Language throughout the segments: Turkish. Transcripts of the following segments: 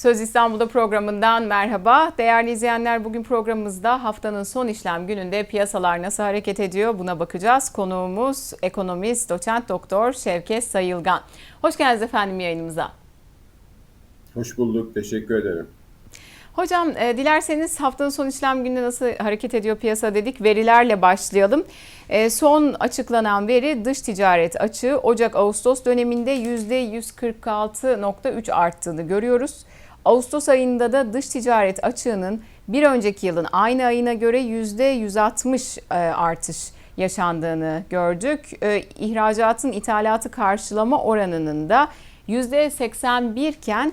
Söz İstanbul'da programından merhaba. Değerli izleyenler bugün programımızda haftanın son işlem gününde piyasalar nasıl hareket ediyor buna bakacağız. Konuğumuz ekonomist doçent doktor Şevket Sayılgan. Hoş geldiniz efendim yayınımıza. Hoş bulduk, teşekkür ederim. Hocam e, dilerseniz haftanın son işlem gününde nasıl hareket ediyor piyasa dedik. Verilerle başlayalım. E, son açıklanan veri dış ticaret açığı Ocak-Ağustos döneminde %146.3 arttığını görüyoruz. Ağustos ayında da dış ticaret açığının bir önceki yılın aynı ayına göre %160 e, artış yaşandığını gördük. E, ihracatın ithalatı karşılama oranının da %81 iken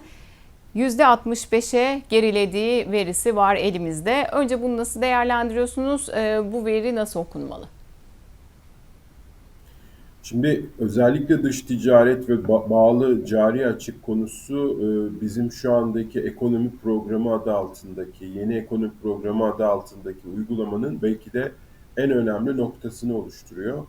%65'e gerilediği verisi var elimizde. Önce bunu nasıl değerlendiriyorsunuz? E, bu veri nasıl okunmalı? Şimdi özellikle dış ticaret ve ba- bağlı cari açık konusu e, bizim şu andaki ekonomi programı adı altındaki, yeni ekonomi programı adı altındaki uygulamanın belki de en önemli noktasını oluşturuyor.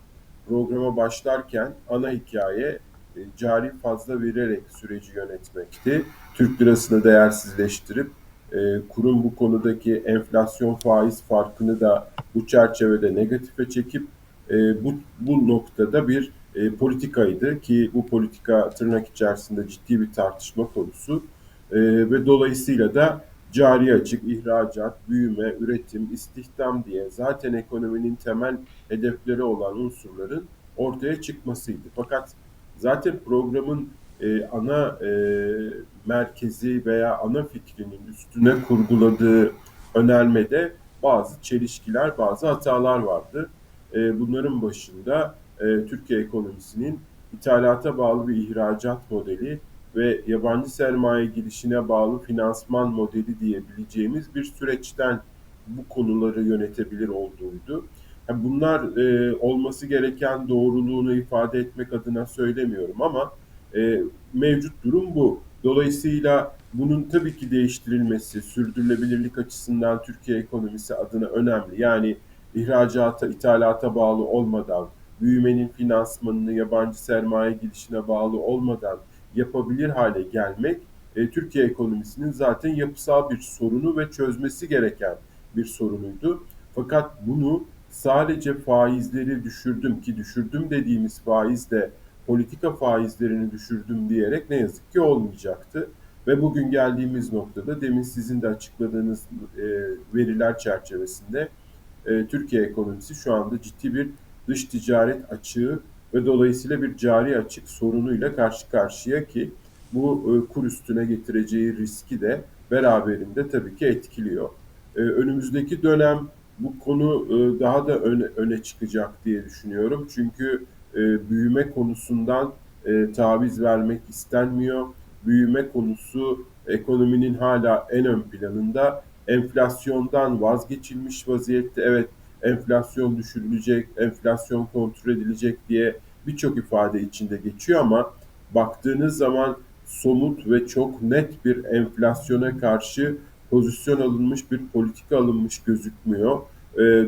Programa başlarken ana hikaye e, cari fazla vererek süreci yönetmekti. Türk lirasını değersizleştirip e, kurum bu konudaki enflasyon faiz farkını da bu çerçevede negatife çekip e, bu, bu noktada bir e, politikaydı ki bu politika tırnak içerisinde ciddi bir tartışma konusu e, ve dolayısıyla da cari açık, ihracat, büyüme, üretim, istihdam diye zaten ekonominin temel hedefleri olan unsurların ortaya çıkmasıydı. Fakat zaten programın e, ana e, merkezi veya ana fikrinin üstüne kurguladığı önermede bazı çelişkiler, bazı hatalar vardı. E, bunların başında e, Türkiye ekonomisinin ithalata bağlı bir ihracat modeli ve yabancı sermaye girişine bağlı finansman modeli diyebileceğimiz bir süreçten bu konuları yönetebilir olduğuydu. Yani bunlar e, olması gereken doğruluğunu ifade etmek adına söylemiyorum ama e, mevcut durum bu. Dolayısıyla bunun tabii ki değiştirilmesi, sürdürülebilirlik açısından Türkiye ekonomisi adına önemli. Yani ihracata, ithalata bağlı olmadan, büyümenin finansmanını yabancı sermaye girişine bağlı olmadan yapabilir hale gelmek e, Türkiye ekonomisinin zaten yapısal bir sorunu ve çözmesi gereken bir sorunuydu. Fakat bunu sadece faizleri düşürdüm ki düşürdüm dediğimiz faiz de politika faizlerini düşürdüm diyerek ne yazık ki olmayacaktı. Ve bugün geldiğimiz noktada demin sizin de açıkladığınız e, veriler çerçevesinde e, Türkiye ekonomisi şu anda ciddi bir dış ticaret açığı ve dolayısıyla bir cari açık sorunuyla karşı karşıya ki bu e, kur üstüne getireceği riski de beraberinde tabii ki etkiliyor. E, önümüzdeki dönem bu konu e, daha da öne, öne çıkacak diye düşünüyorum. Çünkü e, büyüme konusundan e, taviz vermek istenmiyor. Büyüme konusu ekonominin hala en ön planında. Enflasyondan vazgeçilmiş vaziyette. Evet enflasyon düşürülecek, enflasyon kontrol edilecek diye birçok ifade içinde geçiyor ama baktığınız zaman somut ve çok net bir enflasyona karşı pozisyon alınmış bir politika alınmış gözükmüyor.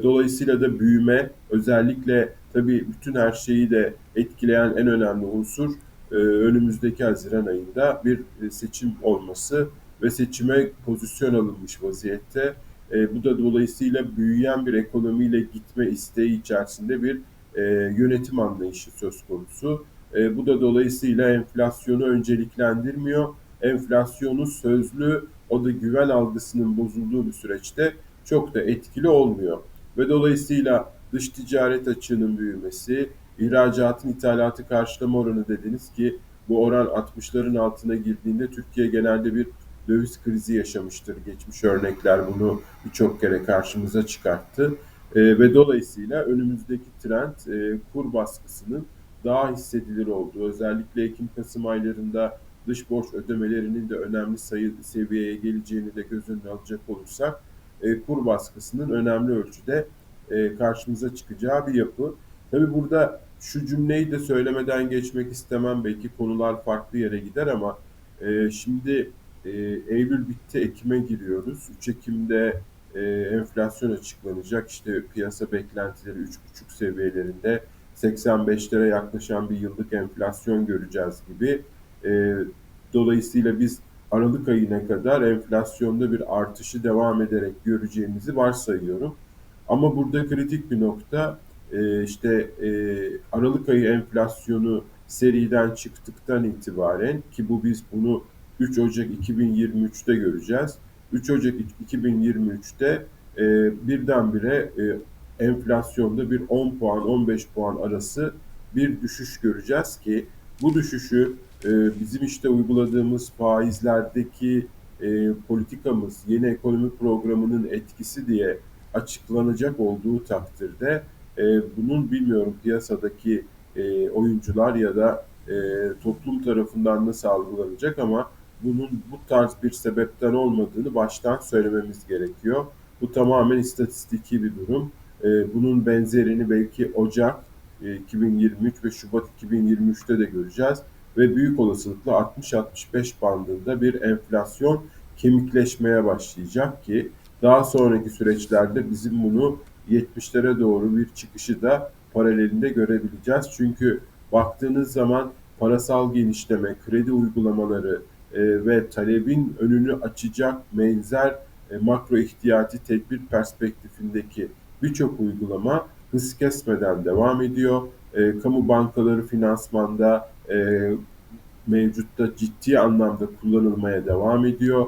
Dolayısıyla da büyüme özellikle tabii bütün her şeyi de etkileyen en önemli unsur e, önümüzdeki Haziran ayında bir e, seçim olması ve seçime pozisyon alınmış vaziyette. E, bu da dolayısıyla büyüyen bir ekonomiyle gitme isteği içerisinde bir yönetim anlayışı söz konusu. Bu da dolayısıyla enflasyonu önceliklendirmiyor. Enflasyonu sözlü, o da güven algısının bozulduğu bir süreçte çok da etkili olmuyor. Ve dolayısıyla dış ticaret açığının büyümesi, ihracatın ithalatı karşılama oranı dediniz ki bu oran 60'ların altına girdiğinde Türkiye genelde bir döviz krizi yaşamıştır. Geçmiş örnekler bunu birçok kere karşımıza çıkarttı. E, ve dolayısıyla önümüzdeki trend e, kur baskısının daha hissedilir olduğu, özellikle Ekim-Kasım aylarında dış borç ödemelerinin de önemli sayı seviyeye geleceğini de göz önüne alacak olursak, e, kur baskısının önemli ölçüde e, karşımıza çıkacağı bir yapı. Tabi burada şu cümleyi de söylemeden geçmek istemem. Belki konular farklı yere gider ama e, şimdi e, Eylül bitti, Ekim'e giriyoruz. 3 Ekim'de e, enflasyon açıklanacak. İşte piyasa beklentileri 3,5 seviyelerinde 85'lere yaklaşan bir yıllık enflasyon göreceğiz gibi. E, dolayısıyla biz Aralık ayına kadar enflasyonda bir artışı devam ederek göreceğimizi varsayıyorum. Ama burada kritik bir nokta e, işte e, Aralık ayı enflasyonu seriden çıktıktan itibaren ki bu biz bunu 3 Ocak 2023'te göreceğiz. 3 Ocak 2023'te e, birdenbire e, enflasyonda bir 10 puan 15 puan arası bir düşüş göreceğiz ki bu düşüşü e, bizim işte uyguladığımız faizlerdeki e, politikamız yeni ekonomi programının etkisi diye açıklanacak olduğu takdirde e, bunun bilmiyorum piyasadaki e, oyuncular ya da e, toplum tarafından nasıl algılanacak ama bunun bu tarz bir sebepten olmadığını baştan söylememiz gerekiyor. Bu tamamen istatistiki bir durum. E, bunun benzerini belki Ocak e, 2023 ve Şubat 2023'te de göreceğiz ve büyük olasılıkla 60-65 bandında bir enflasyon kemikleşmeye başlayacak ki daha sonraki süreçlerde bizim bunu 70'lere doğru bir çıkışı da paralelinde görebileceğiz. Çünkü baktığınız zaman parasal genişleme, kredi uygulamaları e, ve talebin önünü açacak benzer e, makro ihtiyati tedbir perspektifindeki birçok uygulama hız kesmeden devam ediyor. E, kamu bankaları finansmanda mevcutta ciddi anlamda kullanılmaya devam ediyor.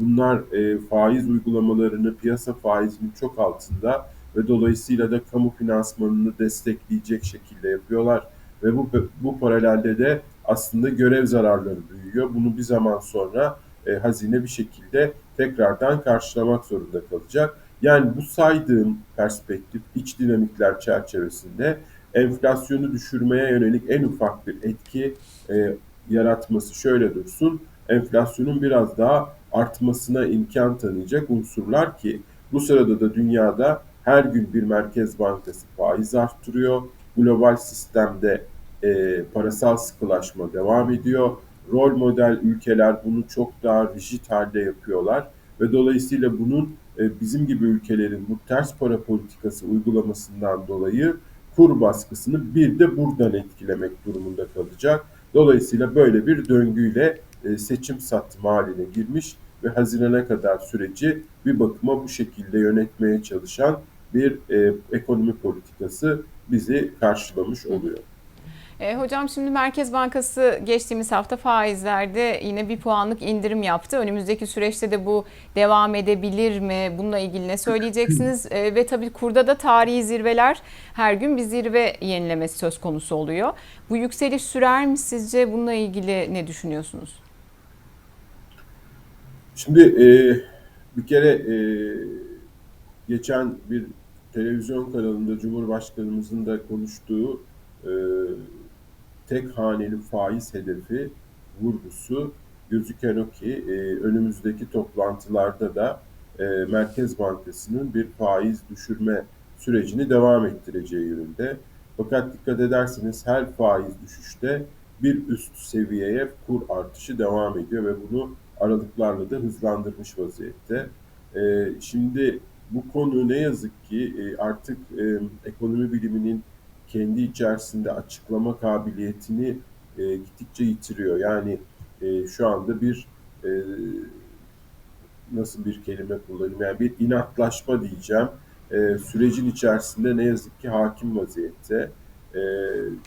Bunlar faiz uygulamalarını piyasa faizinin çok altında ve dolayısıyla da kamu finansmanını destekleyecek şekilde yapıyorlar. Ve bu, bu paralelde de aslında görev zararları büyüyor. Bunu bir zaman sonra e, hazine bir şekilde tekrardan karşılamak zorunda kalacak. Yani bu saydığım perspektif iç dinamikler çerçevesinde enflasyonu düşürmeye yönelik en ufak bir etki e, yaratması şöyle dursun. Enflasyonun biraz daha artmasına imkan tanıyacak unsurlar ki bu sırada da dünyada her gün bir merkez bankası faiz arttırıyor. Global sistemde e, parasal sıkılaşma devam ediyor. Rol model ülkeler bunu çok daha rigid halde yapıyorlar ve dolayısıyla bunun e, bizim gibi ülkelerin bu ters para politikası uygulamasından dolayı kur baskısını bir de buradan etkilemek durumunda kalacak. Dolayısıyla böyle bir döngüyle e, seçim satım haline girmiş ve Haziran'a kadar süreci bir bakıma bu şekilde yönetmeye çalışan bir e, ekonomi politikası bizi karşılamış oluyor. E, hocam şimdi Merkez Bankası geçtiğimiz hafta faizlerde yine bir puanlık indirim yaptı. Önümüzdeki süreçte de bu devam edebilir mi? Bununla ilgili ne söyleyeceksiniz? E, ve tabii kurda da tarihi zirveler her gün bir zirve yenilemesi söz konusu oluyor. Bu yükseliş sürer mi sizce? Bununla ilgili ne düşünüyorsunuz? Şimdi e, bir kere e, geçen bir televizyon kanalında Cumhurbaşkanımızın da konuştuğu e, tek haneli faiz hedefi vurgusu gözüken o ki e, önümüzdeki toplantılarda da e, Merkez Bankası'nın bir faiz düşürme sürecini devam ettireceği yönünde. Fakat dikkat ederseniz her faiz düşüşte bir üst seviyeye kur artışı devam ediyor ve bunu aralıklarla da hızlandırmış vaziyette. E, şimdi bu konu ne yazık ki e, artık e, ekonomi biliminin kendi içerisinde açıklama kabiliyetini e, gittikçe yitiriyor. Yani e, şu anda bir e, nasıl bir kelime kullanayım yani bir inatlaşma diyeceğim. E, sürecin içerisinde ne yazık ki hakim vaziyette. E,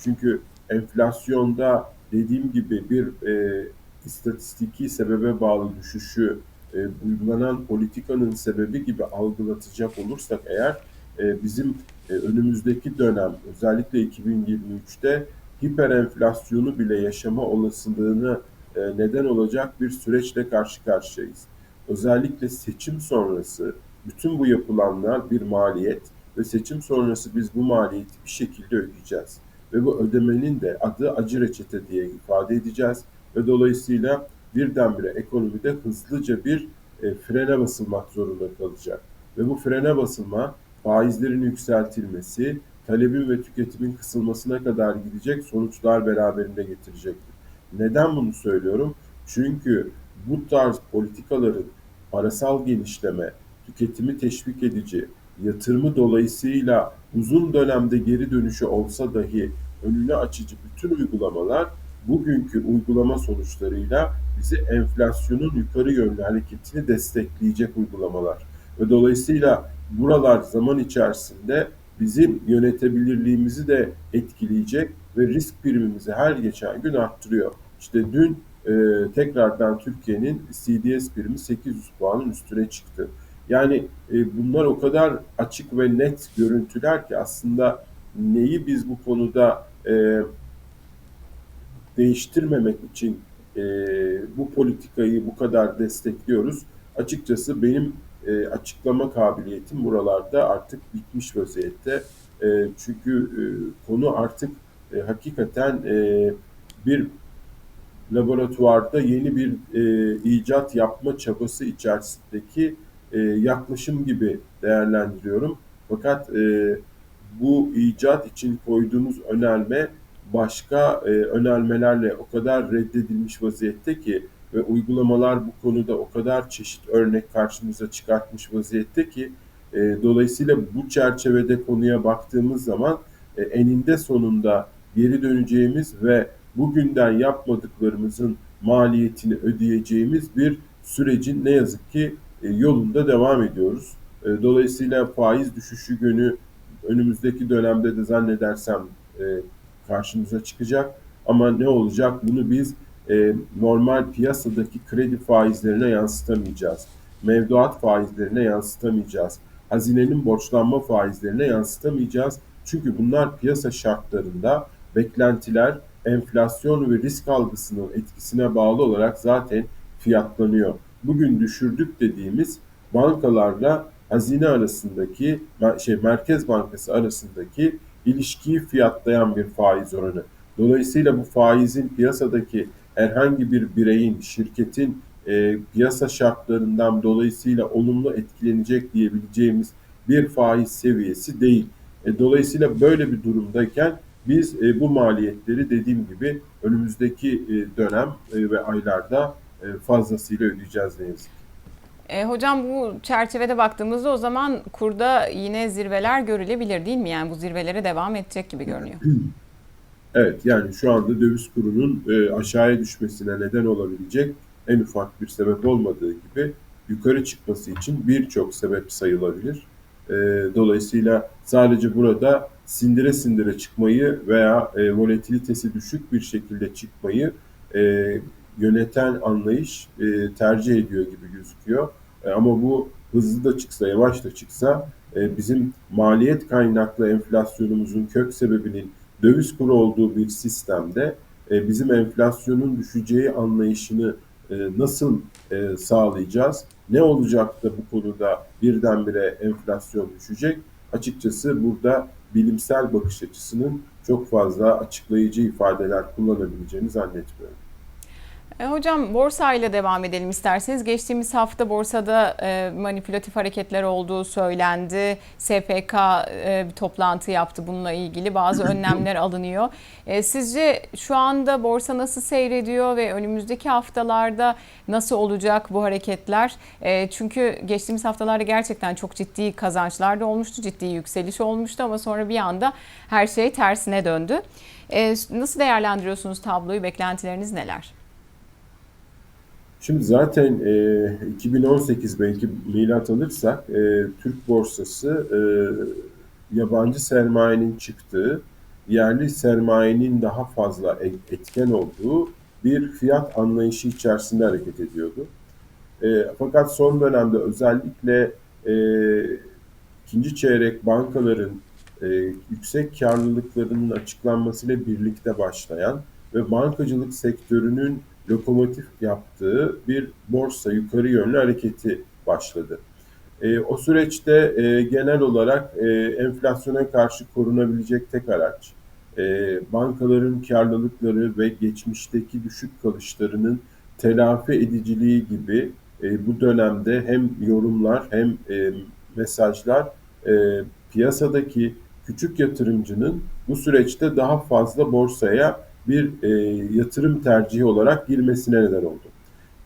çünkü enflasyonda dediğim gibi bir e, istatistiki sebebe bağlı düşüşü e, uygulanan politikanın sebebi gibi algılatacak olursak eğer e, bizim e, önümüzdeki dönem özellikle 2023'te hiper enflasyonu bile yaşama olasılığını e, neden olacak bir süreçle karşı karşıyayız. Özellikle seçim sonrası bütün bu yapılanlar bir maliyet ve seçim sonrası biz bu maliyeti bir şekilde ödeyeceğiz. Ve bu ödemenin de adı acı reçete diye ifade edeceğiz ve dolayısıyla birdenbire ekonomide hızlıca bir e, frene basılmak zorunda kalacak. Ve bu frene basılma faizlerin yükseltilmesi, talebin ve tüketimin kısılmasına kadar gidecek sonuçlar beraberinde getirecektir. Neden bunu söylüyorum? Çünkü bu tarz politikaların parasal genişleme, tüketimi teşvik edici, yatırımı dolayısıyla uzun dönemde geri dönüşü olsa dahi önünü açıcı bütün uygulamalar bugünkü uygulama sonuçlarıyla bizi enflasyonun yukarı yönlü hareketini destekleyecek uygulamalar. Ve dolayısıyla buralar zaman içerisinde bizim yönetebilirliğimizi de etkileyecek ve risk primimizi her geçen gün arttırıyor. İşte dün e, tekrardan Türkiye'nin CDS primi 800 puanın üstüne çıktı. Yani e, bunlar o kadar açık ve net görüntüler ki aslında neyi biz bu konuda e, değiştirmemek için e, bu politikayı bu kadar destekliyoruz. Açıkçası benim e, açıklama kabiliyetim buralarda artık bitmiş vaziyette. E, çünkü e, konu artık e, hakikaten e, bir laboratuvarda yeni bir e, icat yapma çabası içerisindeki e, yaklaşım gibi değerlendiriyorum. Fakat e, bu icat için koyduğumuz önerme başka e, önermelerle o kadar reddedilmiş vaziyette ki ve uygulamalar bu konuda o kadar çeşit örnek karşımıza çıkartmış vaziyette ki e, dolayısıyla bu çerçevede konuya baktığımız zaman e, eninde sonunda geri döneceğimiz ve bugünden yapmadıklarımızın maliyetini ödeyeceğimiz bir sürecin ne yazık ki e, yolunda devam ediyoruz. E, dolayısıyla faiz düşüşü günü önümüzdeki dönemde de zannedersem e, karşımıza çıkacak. Ama ne olacak? Bunu biz e, normal piyasadaki kredi faizlerine yansıtamayacağız. Mevduat faizlerine yansıtamayacağız. Hazinenin borçlanma faizlerine yansıtamayacağız. Çünkü bunlar piyasa şartlarında beklentiler, enflasyon ve risk algısının etkisine bağlı olarak zaten fiyatlanıyor. Bugün düşürdük dediğimiz bankalarla hazine arasındaki şey Merkez Bankası arasındaki ilişkiyi fiyatlayan bir faiz oranı. Dolayısıyla bu faizin piyasadaki herhangi bir bireyin, şirketin e, piyasa şartlarından dolayısıyla olumlu etkilenecek diyebileceğimiz bir faiz seviyesi değil. E, dolayısıyla böyle bir durumdayken biz e, bu maliyetleri dediğim gibi önümüzdeki e, dönem e, ve aylarda e, fazlasıyla ödeyeceğiz ne yazık ki. E, hocam bu çerçevede baktığımızda o zaman kurda yine zirveler görülebilir değil mi? Yani bu zirvelere devam edecek gibi görünüyor. Evet yani şu anda döviz kurunun e, aşağıya düşmesine neden olabilecek en ufak bir sebep olmadığı gibi yukarı çıkması için birçok sebep sayılabilir. E, dolayısıyla sadece burada sindire sindire çıkmayı veya e, volatilitesi düşük bir şekilde çıkmayı e, yöneten anlayış e, tercih ediyor gibi gözüküyor. E, ama bu hızlı da çıksa, yavaş da çıksa e, bizim maliyet kaynaklı enflasyonumuzun kök sebebinin döviz kuru olduğu bir sistemde e, bizim enflasyonun düşeceği anlayışını e, nasıl e, sağlayacağız? Ne olacak da bu konuda birdenbire enflasyon düşecek? Açıkçası burada bilimsel bakış açısının çok fazla açıklayıcı ifadeler kullanabileceğini zannetmiyorum. E, hocam borsa ile devam edelim isterseniz. Geçtiğimiz hafta borsada e, manipülatif hareketler olduğu söylendi. SPK e, bir toplantı yaptı bununla ilgili. Bazı önlemler alınıyor. E, sizce şu anda borsa nasıl seyrediyor ve önümüzdeki haftalarda nasıl olacak bu hareketler? E, çünkü geçtiğimiz haftalarda gerçekten çok ciddi kazançlar da olmuştu. Ciddi yükseliş olmuştu ama sonra bir anda her şey tersine döndü. E, nasıl değerlendiriyorsunuz tabloyu? Beklentileriniz neler? Şimdi zaten e, 2018 belki milat alırsak e, Türk borsası e, yabancı sermayenin çıktığı, yerli sermayenin daha fazla etken olduğu bir fiyat anlayışı içerisinde hareket ediyordu. E, fakat son dönemde özellikle e, ikinci çeyrek bankaların e, yüksek karlılıklarının açıklanmasıyla birlikte başlayan ve bankacılık sektörünün lokomotif yaptığı bir borsa yukarı yönlü hareketi başladı. E, o süreçte e, genel olarak e, enflasyona karşı korunabilecek tek araç e, bankaların karlılıkları ve geçmişteki düşük kalışlarının telafi ediciliği gibi e, bu dönemde hem yorumlar hem e, mesajlar e, piyasadaki küçük yatırımcının bu süreçte daha fazla borsaya bir e, yatırım tercihi olarak girmesine neden oldu.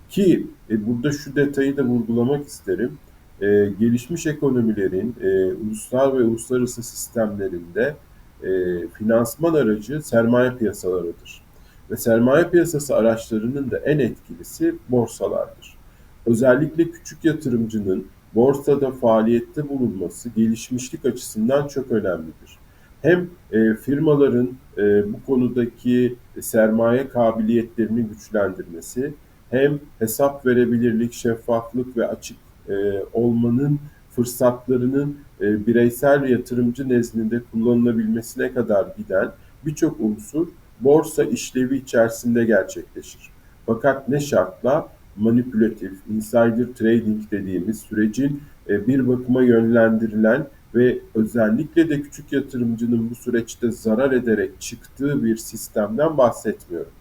Ki e, burada şu detayı da vurgulamak isterim. E, gelişmiş ekonomilerin e, ulusal ve uluslararası sistemlerinde e, finansman aracı sermaye piyasalarıdır. ve sermaye piyasası araçlarının da en etkilisi borsalardır. Özellikle küçük yatırımcının borsada faaliyette bulunması gelişmişlik açısından çok önemlidir. Hem e, firmaların e, bu konudaki sermaye kabiliyetlerini güçlendirmesi, hem hesap verebilirlik, şeffaflık ve açık e, olmanın fırsatlarının bireysel yatırımcı nezdinde kullanılabilmesine kadar giden birçok unsur borsa işlevi içerisinde gerçekleşir. Fakat ne şartla manipülatif, insider trading dediğimiz sürecin bir bakıma yönlendirilen ve özellikle de küçük yatırımcının bu süreçte zarar ederek çıktığı bir sistemden bahsetmiyorum.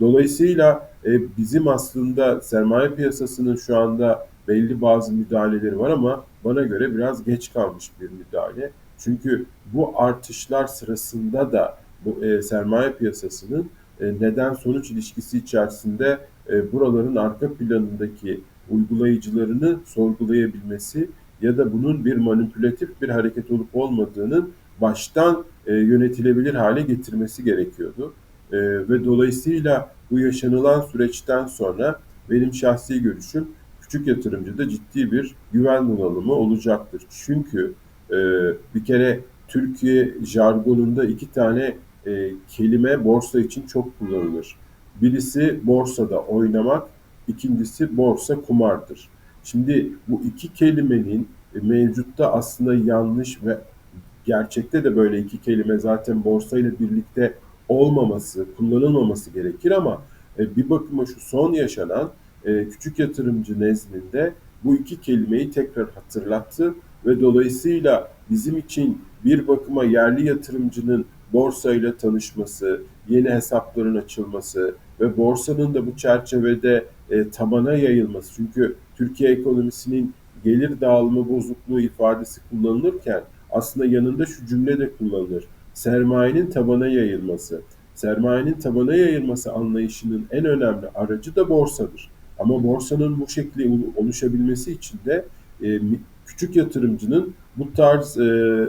Dolayısıyla e, bizim aslında sermaye piyasasının şu anda belli bazı müdahaleleri var ama bana göre biraz geç kalmış bir müdahale. Çünkü bu artışlar sırasında da bu e, sermaye piyasasının e, neden sonuç ilişkisi içerisinde e, buraların arka planındaki uygulayıcılarını sorgulayabilmesi ya da bunun bir manipülatif bir hareket olup olmadığının baştan e, yönetilebilir hale getirmesi gerekiyordu. E, ve dolayısıyla bu yaşanılan süreçten sonra benim şahsi görüşüm küçük yatırımcıda ciddi bir güven bunalımı olacaktır. Çünkü e, bir kere Türkiye jargonunda iki tane e, kelime borsa için çok kullanılır. Birisi borsada oynamak, ikincisi borsa kumardır. Şimdi bu iki kelimenin mevcutta aslında yanlış ve gerçekte de böyle iki kelime zaten borsayla birlikte olmaması, kullanılmaması gerekir ama e, bir bakıma şu son yaşanan e, küçük yatırımcı nezdinde bu iki kelimeyi tekrar hatırlattı ve dolayısıyla bizim için bir bakıma yerli yatırımcının borsayla tanışması, yeni hesapların açılması ve borsanın da bu çerçevede e, tabana yayılması. Çünkü Türkiye ekonomisinin gelir dağılımı bozukluğu ifadesi kullanılırken aslında yanında şu cümle de kullanılır. Sermayenin tabana yayılması. Sermayenin tabana yayılması anlayışının en önemli aracı da borsadır. Ama borsanın bu şekli oluşabilmesi için de e, küçük yatırımcının bu tarz e,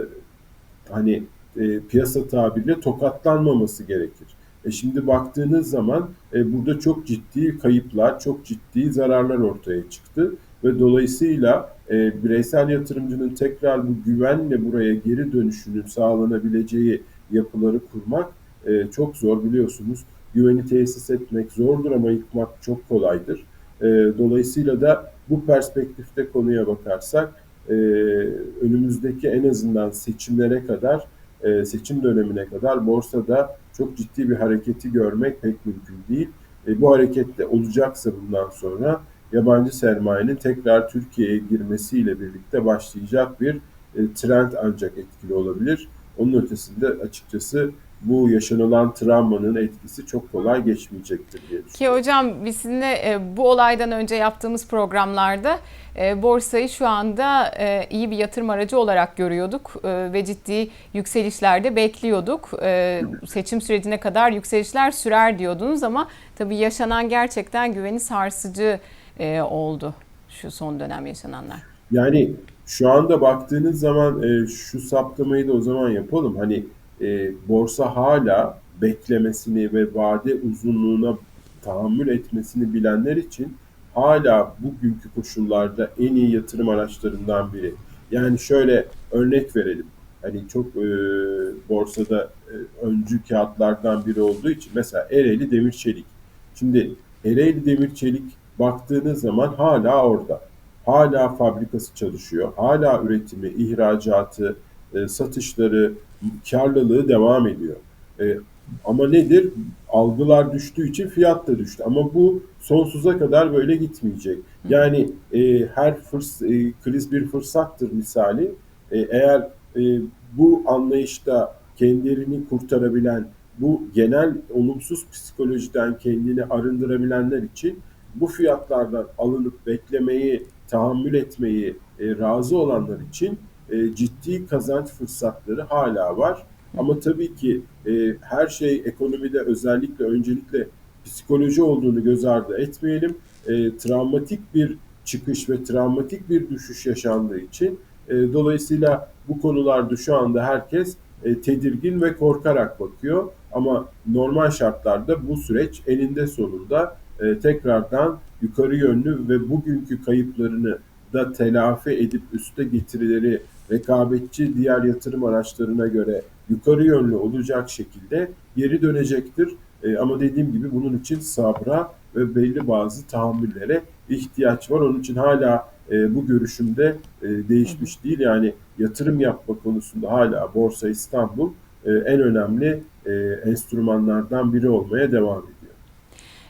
hani e, piyasa tabiriyle tokatlanmaması gerekir. E şimdi baktığınız zaman e, burada çok ciddi kayıplar, çok ciddi zararlar ortaya çıktı ve dolayısıyla e, bireysel yatırımcının tekrar bu güvenle buraya geri dönüşünün sağlanabileceği yapıları kurmak e, çok zor biliyorsunuz. Güveni tesis etmek zordur ama yıkmak çok kolaydır. E, dolayısıyla da bu perspektifte konuya bakarsak e, önümüzdeki en azından seçimlere kadar e, seçim dönemine kadar borsada çok ciddi bir hareketi görmek pek mümkün değil. E, bu harekette olacaksa bundan sonra yabancı sermayenin tekrar Türkiye'ye girmesiyle birlikte başlayacak bir e, trend ancak etkili olabilir. Onun ötesinde açıkçası bu yaşanılan travmanın etkisi çok kolay geçmeyecektir diye düşünüyorum. Ki hocam biz sizinle e, bu olaydan önce yaptığımız programlarda borsayı şu anda e, iyi bir yatırım aracı olarak görüyorduk ve ciddi yükselişlerde bekliyorduk. Seçim sürecine kadar yükselişler sürer diyordunuz ama tabii yaşanan gerçekten güveni sarsıcı oldu şu son dönem yaşananlar. Yani şu anda baktığınız zaman şu saptamayı da o zaman yapalım. Hani e, borsa hala beklemesini ve vade uzunluğuna tahammül etmesini bilenler için hala bugünkü koşullarda en iyi yatırım araçlarından biri. Yani şöyle örnek verelim. Hani çok e, borsada e, öncü kağıtlardan biri olduğu için mesela Ereğli Demir Çelik. Şimdi Ereğli Demir Çelik baktığınız zaman hala orada. Hala fabrikası çalışıyor. Hala üretimi, ihracatı, e, satışları, karlılığı devam ediyor. E, ama nedir? Algılar düştüğü için fiyat da düştü. Ama bu sonsuza kadar böyle gitmeyecek. Yani e, her fırs e, kriz bir fırsattır misali. E, eğer e, bu anlayışta kendilerini kurtarabilen, bu genel olumsuz psikolojiden kendini arındırabilenler için bu fiyatlardan alınıp beklemeyi, tahammül etmeyi e, razı olanlar için e, ciddi kazanç fırsatları hala var. Ama tabii ki e, her şey ekonomide özellikle öncelikle psikoloji olduğunu göz ardı etmeyelim. E, travmatik bir çıkış ve travmatik bir düşüş yaşandığı için e, dolayısıyla bu konularda şu anda herkes e, tedirgin ve korkarak bakıyor. Ama normal şartlarda bu süreç eninde sonunda e, tekrardan yukarı yönlü ve bugünkü kayıplarını da telafi edip üste getirileri rekabetçi diğer yatırım araçlarına göre yukarı yönlü olacak şekilde geri dönecektir. E, ama dediğim gibi bunun için sabra ve belli bazı tahammüllere ihtiyaç var. Onun için hala e, bu görüşümde e, değişmiş değil. Yani yatırım yapma konusunda hala Borsa İstanbul e, en önemli e, enstrümanlardan biri olmaya devam ediyor.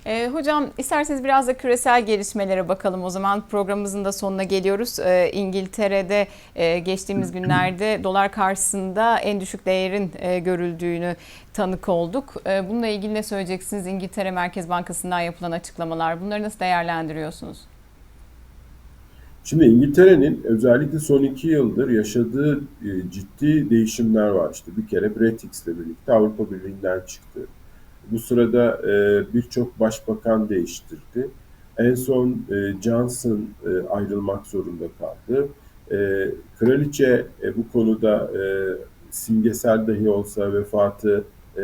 E, hocam isterseniz biraz da küresel gelişmelere bakalım. O zaman programımızın da sonuna geliyoruz. E, İngiltere'de e, geçtiğimiz günlerde dolar karşısında en düşük değerin e, görüldüğünü tanık olduk. E, bununla ilgili ne söyleyeceksiniz? İngiltere Merkez Bankası'ndan yapılan açıklamalar. Bunları nasıl değerlendiriyorsunuz? Şimdi İngiltere'nin özellikle son iki yıldır yaşadığı e, ciddi değişimler var. İşte bir kere Brexit'le birlikte Avrupa Birliği'nden çıktı. Bu sırada e, birçok başbakan değiştirdi. En son e, Johnson e, ayrılmak zorunda kaldı. E, kraliçe e, bu konuda e, simgesel dahi olsa vefatı e,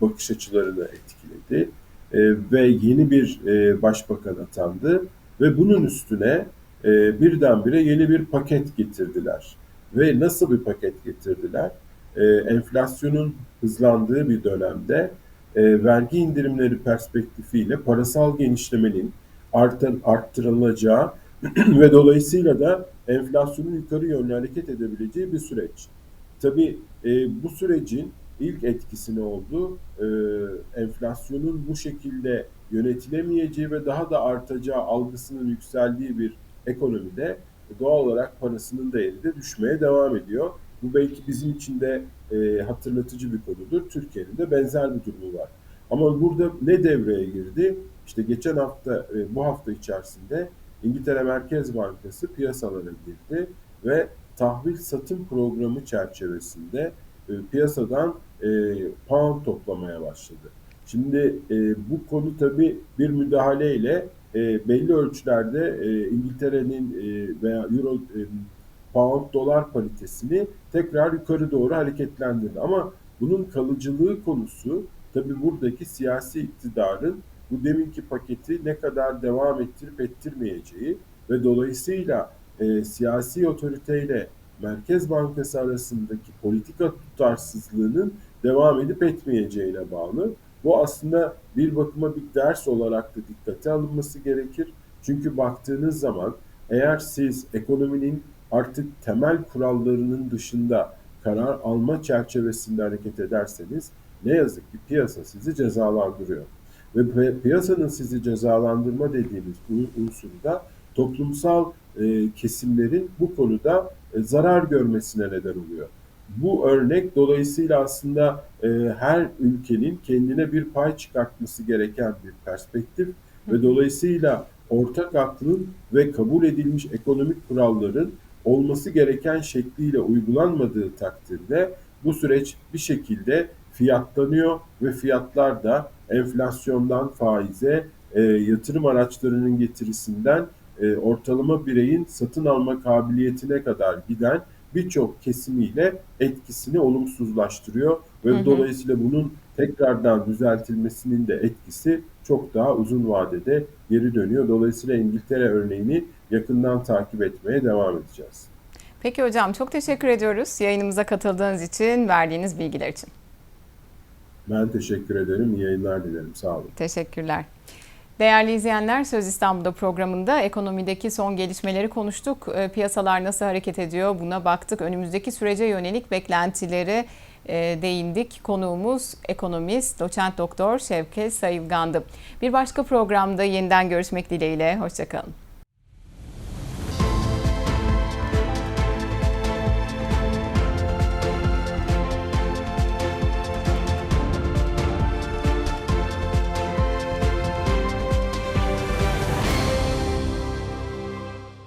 bakış açılarını etkiledi. E, ve yeni bir e, başbakan atandı. Ve bunun üstüne e, birdenbire yeni bir paket getirdiler. Ve nasıl bir paket getirdiler? E, enflasyonun hızlandığı bir dönemde e, vergi indirimleri perspektifiyle parasal genişlemenin artan, arttırılacağı ve dolayısıyla da enflasyonun yukarı yönlü hareket edebileceği bir süreç. Tabii e, bu sürecin ilk etkisi ne oldu? E, enflasyonun bu şekilde yönetilemeyeceği ve daha da artacağı algısının yükseldiği bir ekonomide doğal olarak parasının değeri de düşmeye devam ediyor. Bu belki bizim için de e, hatırlatıcı bir konudur. Türkiye'nin de benzer bir durumu var. Ama burada ne devreye girdi? İşte geçen hafta, e, bu hafta içerisinde İngiltere Merkez Bankası piyasalara girdi ve tahvil satım programı çerçevesinde e, piyasadan e, pound toplamaya başladı. Şimdi e, bu konu tabii bir müdahaleyle e, belli ölçülerde e, İngiltere'nin e, veya Euro e, pound dolar paritesini tekrar yukarı doğru hareketlendirdi. Ama bunun kalıcılığı konusu tabi buradaki siyasi iktidarın bu deminki paketi ne kadar devam ettirip ettirmeyeceği ve dolayısıyla e, siyasi otoriteyle Merkez Bankası arasındaki politika tutarsızlığının devam edip etmeyeceğine bağlı. Bu aslında bir bakıma bir ders olarak da dikkate alınması gerekir. Çünkü baktığınız zaman eğer siz ekonominin artık temel kurallarının dışında karar alma çerçevesinde hareket ederseniz ne yazık ki piyasa sizi cezalandırıyor. Ve piyasanın sizi cezalandırma dediğimiz unsurda toplumsal e, kesimlerin bu konuda e, zarar görmesine neden oluyor. Bu örnek dolayısıyla aslında e, her ülkenin kendine bir pay çıkartması gereken bir perspektif ve dolayısıyla ortak aklın ve kabul edilmiş ekonomik kuralların olması gereken şekliyle uygulanmadığı takdirde bu süreç bir şekilde fiyatlanıyor ve fiyatlar da enflasyondan faize, e, yatırım araçlarının getirisinden e, ortalama bireyin satın alma kabiliyetine kadar giden birçok kesimiyle etkisini olumsuzlaştırıyor ve hı hı. dolayısıyla bunun tekrardan düzeltilmesinin de etkisi çok daha uzun vadede geri dönüyor. Dolayısıyla İngiltere örneğini yakından takip etmeye devam edeceğiz. Peki hocam çok teşekkür ediyoruz yayınımıza katıldığınız için, verdiğiniz bilgiler için. Ben teşekkür ederim. İyi yayınlar dilerim. Sağ olun. Teşekkürler. Değerli izleyenler Söz İstanbul'da programında ekonomideki son gelişmeleri konuştuk. E, piyasalar nasıl hareket ediyor buna baktık. Önümüzdeki sürece yönelik beklentileri e, değindik. Konuğumuz ekonomist, doçent doktor Şevket Sayılgan'dı. Bir başka programda yeniden görüşmek dileğiyle. Hoşçakalın.